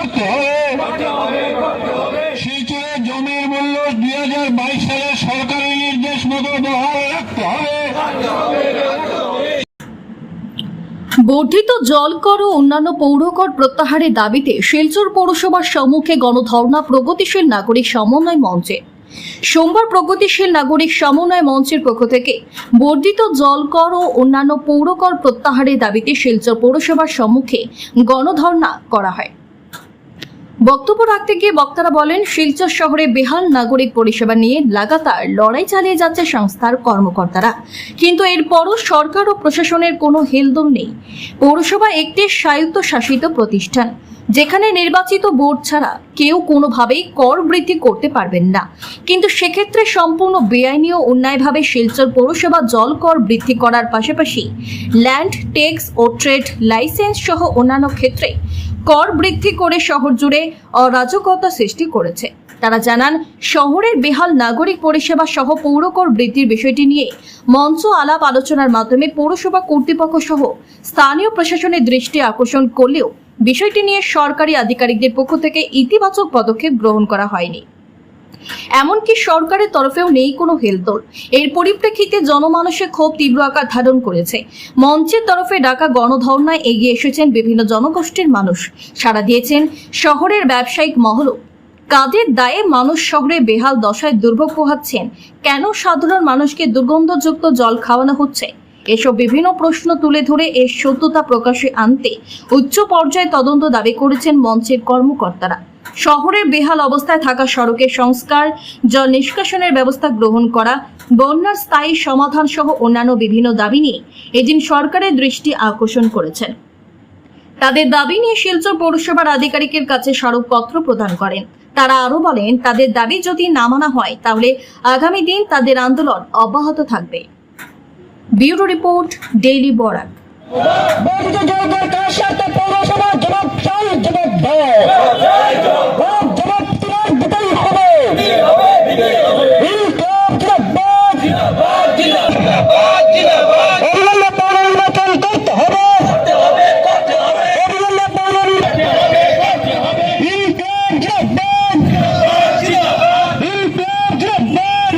করতে হবে। শিলচরে জমির মূল্য দুই হাজার বাইশ সালে সরকারি নির্দেশ মতো বহাল রাখতে হবে। বর্ধিত জলকর ও অন্যান্য পৌরকর প্রত্যাহারের দাবিতে শিলচর পৌরসভার সম্মুখে গণধর্ণা প্রগতিশীল নাগরিক সমন্বয় মঞ্চে। সোমবার প্রগতিশীল নাগরিক সমন্বয় মঞ্চের পক্ষ থেকে বর্ধিত জলকর ও অন্যান্য পৌরকর প্রত্যাহারের দাবিতে শিলচর পৌরসভার সম্মুখে গণধর্ণা করা হয়। বক্তব্য রাখতে গিয়ে বক্তারা বলেন, শিলচর শহরে বেহাল নাগরিক পরিষেবা নিয়ে লাগাতার লড়াই চালিয়ে যাচ্ছে সংস্থার কর্মকর্তারা। কিন্তু এরপরও সরকার ও প্রশাসনের কোনো হেলদোল নেই। পৌরসভা একটি স্বায়ত্তশাসিত প্রতিষ্ঠান। যেখানে নির্বাচিত বোর্ড ছাড়া কেউ কোনোভাবেই কর বৃদ্ধি করতে পারবেন না। কিন্তু সেক্ষেত্রে সম্পূর্ণ বেআইনি ও অন্যায়ভাবে শিলচর পৌরসভা জল কর বৃদ্ধি করার পাশাপাশি ল্যান্ড, ট্যাক্স ও ট্রেড লাইসেন্স সহ অন্যান্য ক্ষেত্রে কর বৃদ্ধি করে শহর জুড়ে অরাজকতা সৃষ্টি করেছে। তারা জানান, শহরের বেহাল নাগরিক পরিষেবা সহ পৌরকর বৃদ্ধির বিষয়টি নিয়ে মঞ্চ আলাপ আলোচনার মাধ্যমে পৌরসভা কর্তৃপক্ষ সহ স্থানীয় প্রশাসনের দৃষ্টি আকর্ষণ করলেও বিষয়টি নিয়ে সরকারি আধিকারিকদের পক্ষ থেকে ইতিবাচক পদক্ষেপ গ্রহণ করা হয়নি। এমনকি সরকারের তরফেও নেই কোনো হেলদোল। এর পরিপ্রেক্ষিতে জনমানসে ক্ষোভ তীব্র আকার ধারণ করেছে। মঞ্চের তরফে ডাকা গণধর্নায় এগিয়ে এসেছেন বিভিন্ন জনগোষ্ঠীর মানুষ। সাড়া দিয়েছেন শহরের ব্যবসায়িক মহলও। কাদের দায়ে মানুষ শহরে বেহাল দশায় দুর্ভোগ পোহাচ্ছেন? কেন সাধারণ মানুষকে দুর্গন্ধযুক্ত জল খাওয়ানো হচ্ছে? এসব বিভিন্ন প্রশ্ন তুলে ধরে এর সত্যতা প্রকাশে আনতে উচ্চ পর্যায়ে তদন্ত দাবি করেছেন মঞ্চের কর্মকর্তারা। শহরের বেহাল অবস্থায় থাকা সড়কের সংস্কার, জল নিষ্কাশনের ব্যবস্থা গ্রহণ করা, বন্যার স্থায়ী সমাধান সহ অন্যান্য বিভিন্ন দাবি নিয়ে এদিন সরকারের দৃষ্টি আকর্ষণ করেছেন। তাদের দাবি নিয়ে শিলচর পৌরসভার আধিকারিকের কাছে স্মারকপত্র প্রদান করেন। তারা আরও বলেন, তাদের দাবি যদি না মানা হয়, তাহলে আগামী দিন তাদের আন্দোলন অব্যাহত থাকবে। ব্যুরো রিপোর্ট, ডেইলি বরাক বর্ধিত জল দরকার সাথে পৌরসভা জবাব চাই জবাব দাও জবাব জবাব তোমার দিতেই হবে ইনকলাব জিন্দাবাদ অবিলম্বে পৌর নির্বাচন করতে হবে অবিলম্বে পৌর নির্বাচন ইনকলাব জিন্দাবাদ ইনকলাব জিন্দাবাদ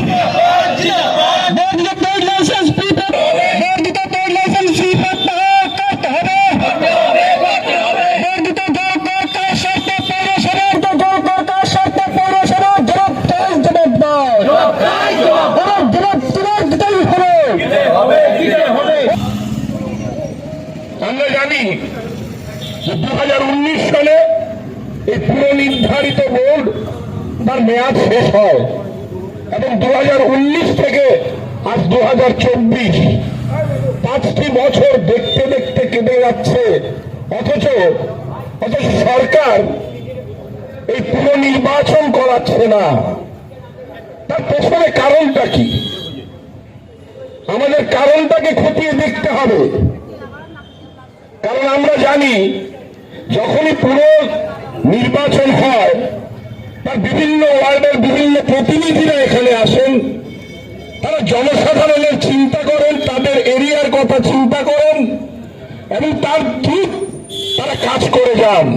বর্ধিত ট্রেড লাইসেন্স ফি বর্ধিত ট্রেড লাইসেন্স ফি প্রত্যাহার করতে হবে বর্ধিত জল কর্তার স্বার্থে পৌরসভার তো জল কর্তার স্বার্থে পৌরসভা জবাব চাই জবাব দাও জবাব জবাব তোমার দিতেই হবে আমরা জানি যে দু হাজার উনিশ সালে এই পুরো নির্ধারিত বোর্ড তার মেয়াদ শেষ হয় এবং দু হাজার উনিশ থেকে আজ দু হাজার পাঁচটি বছর দেখতে দেখতে কেটে যাচ্ছে। অথচ অথচ সরকার এই পুরো নির্বাচন করাচ্ছে না। তার পেছনে কারণটা কি? আমাদের কারণটাকে খতিয়ে দেখতে হবে। কারণ আমরা জানি, যখনই পুরো নির্বাচন হয়, তার বিভিন্ন ওয়ার্ডের বিভিন্ন প্রতিনিধিরা এখানে আসেন। তারা জনসাধারণের চিন্তা করেন, তাদের এরিয়ার কথা চিন্তা করেন, এবং তার ঠিক তারা কাজ করে যান।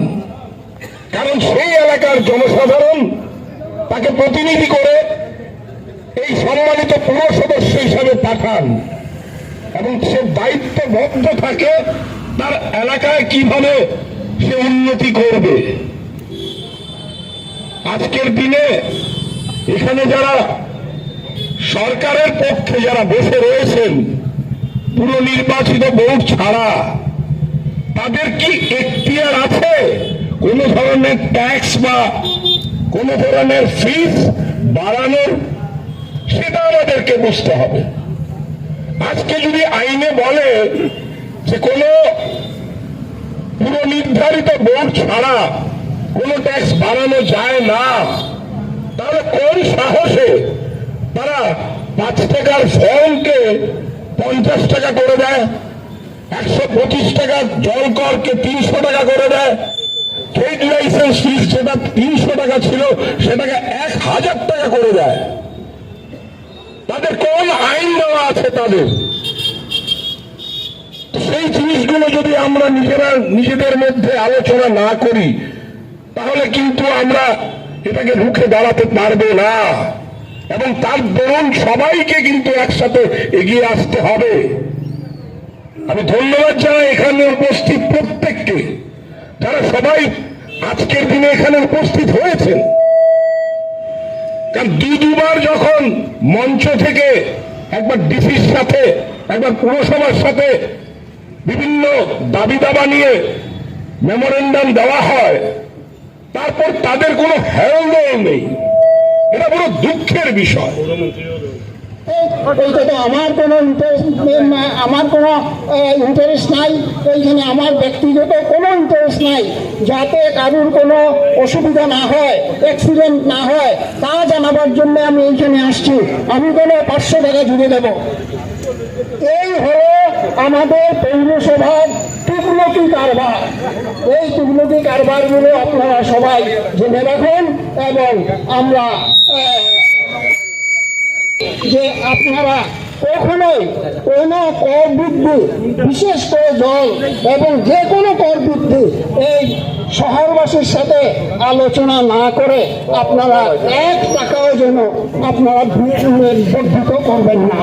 কারণ সেই এলাকার জনসাধারণ তাকে প্রতিনিধি করে এই সম্মানিত পুর সদস্য হিসাবে পাঠান, এবং সে দায়িত্ববদ্ধ থাকে তার এলাকায় কীভাবে সে উন্নতি করবে। আজকের দিনে এখানে যারা সরকারের পক্ষে যারা বসে রয়েছেন, পুরো নির্বাচিত বোর্ড ছাড়া, তাদের কি এখতিয়ার আছে? কোন ধরনের ট্যাক্স বা কোন ধরনের ফিস বাড়ানোর, সেটা আমাদেরকে বুঝতে হবে। আজকে যদি আইনে বলে যে কোন পুরো নির্ধারিত বোর্ড ছাড়া কোন ট্যাক্স বাড়ানো যায় না। তাহলে কোন সাহসে তারা পাঁচ টাকার ফর্মকে পঞ্চাশ টাকা করে দেয়? একশো পঁচিশ টাকা জল করকে তিনশো টাকা করে দেয়? ট্রেড লাইসেন্স ফিস যেটা তিনশো টাকা ছিল, সেটাকে এক হাজার টাকা করে দেয়। তাদের কোন আইন দেওয়া আছে তাদের? সেই জিনিসগুলো যদি আমরা নিজেরা নিজেদের মধ্যে আলোচনা না করি তাহলে কিন্তু আমরা এটাকে রুখে দাঁড়াতে পারব না। এবং তার দরুন সবাইকে কিন্তু একসাথে এগিয়ে আসতে হবে। আমি ধন্যবাদ জানাই এখানে উপস্থিত প্রত্যেককে। যারা সবাই আজকের দিনে এখানে উপস্থিত হয়েছেন। কারণ দু দুবার যখন মঞ্চ থেকে একবার ডিসির সাথে, একবার পুরসভার সাথে বিভিন্ন দাবি দাবা নিয়ে মেমোরেন্ডাম দেওয়া হয় তারপর তাদের কোনো হেলদোল নেই। এটা বড় দুঃখের বিষয়। এইটাতে আমার কোনো ইন্টারেস্ট আমার কোনো ইন্টারেস্ট নাই। এইখানে আমার ব্যক্তিগত কোনো ইন্টারেস্ট নাই। যাতে কারুর কোনো অসুবিধা না হয় অ্যাক্সিডেন্ট না হয়, তা জানাবার জন্য আমি এইখানে আসছি। আমি কোনো পাঁচশো টাকা জুড়ে দেব। এই হলো আমাদের পৌরসভার টুকলকি কারবার। এই টুকলকি কারবারগুলো আপনারা সবাই জেনে রাখুন এবং আমরা যে আপনারা কখনোই কোনো কর বৃদ্ধি বিশেষ করে জল এবং যে কোনো কর বৃদ্ধি এই শহরবাসীর সাথে আলোচনা না করে আপনারা এক টাকাও যেন আপনারা বর্ধিত করবেন না।